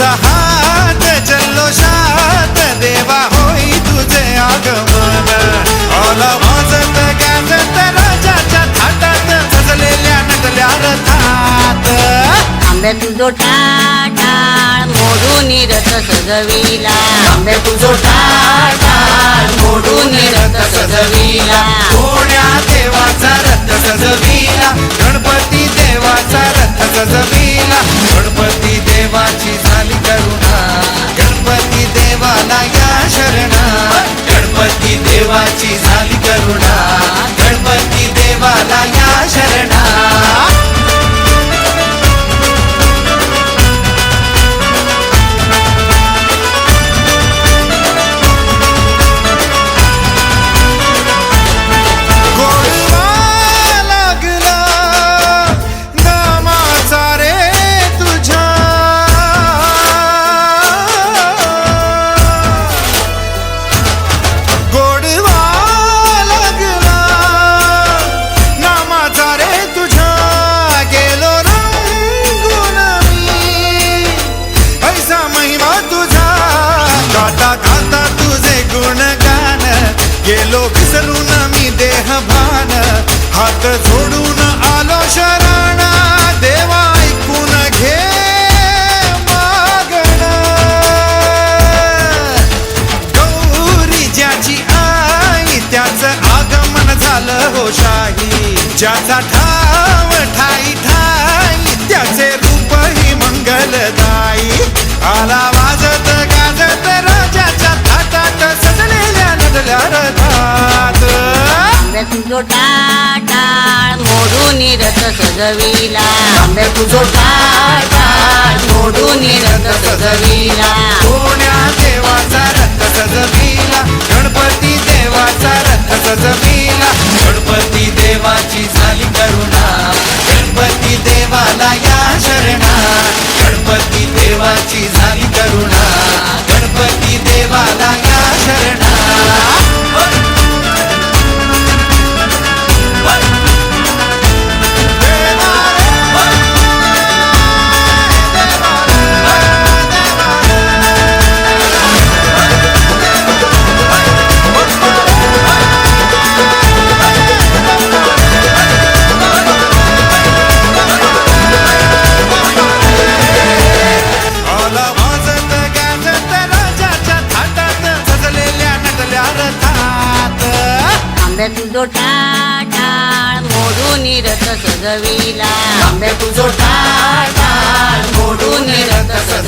उत्साहात जल्लोषात देवा होई तुझे आगमन. ओला वाजत गाजत राजाच्या थाटात सजलेल्या नटल्या रथात आंबे तुझो टाटाळ मोडून रथ सजविला. आंबे तुझो टाटाळ मोडून रथ सजविला. कोण्या देवाचा रथ सजविला? गणपती देवाचा रथ सजविला. गेलो विसरून मी देह भान हात जोडून आलो शरण. देवा ऐकून घे मागण. गौरी ज्याची आई त्याचं आगमन झालं हो शाही. ज्याचा ठाव ठाई ठाई त्याचे रूपही मंगलदाई आला आंब्या टाळ मोडून रथ सजविला. आंब्या तुझो टाटाळ मोडून रथ सजविला. कोण्या देवाचा रथ सजविला. गणपती देवाचा रथ सजविला. आंब्या तुझो टाळ मोडून रथ सजविला. आंब्या तुझो टाळ मोडून रथ सजविला.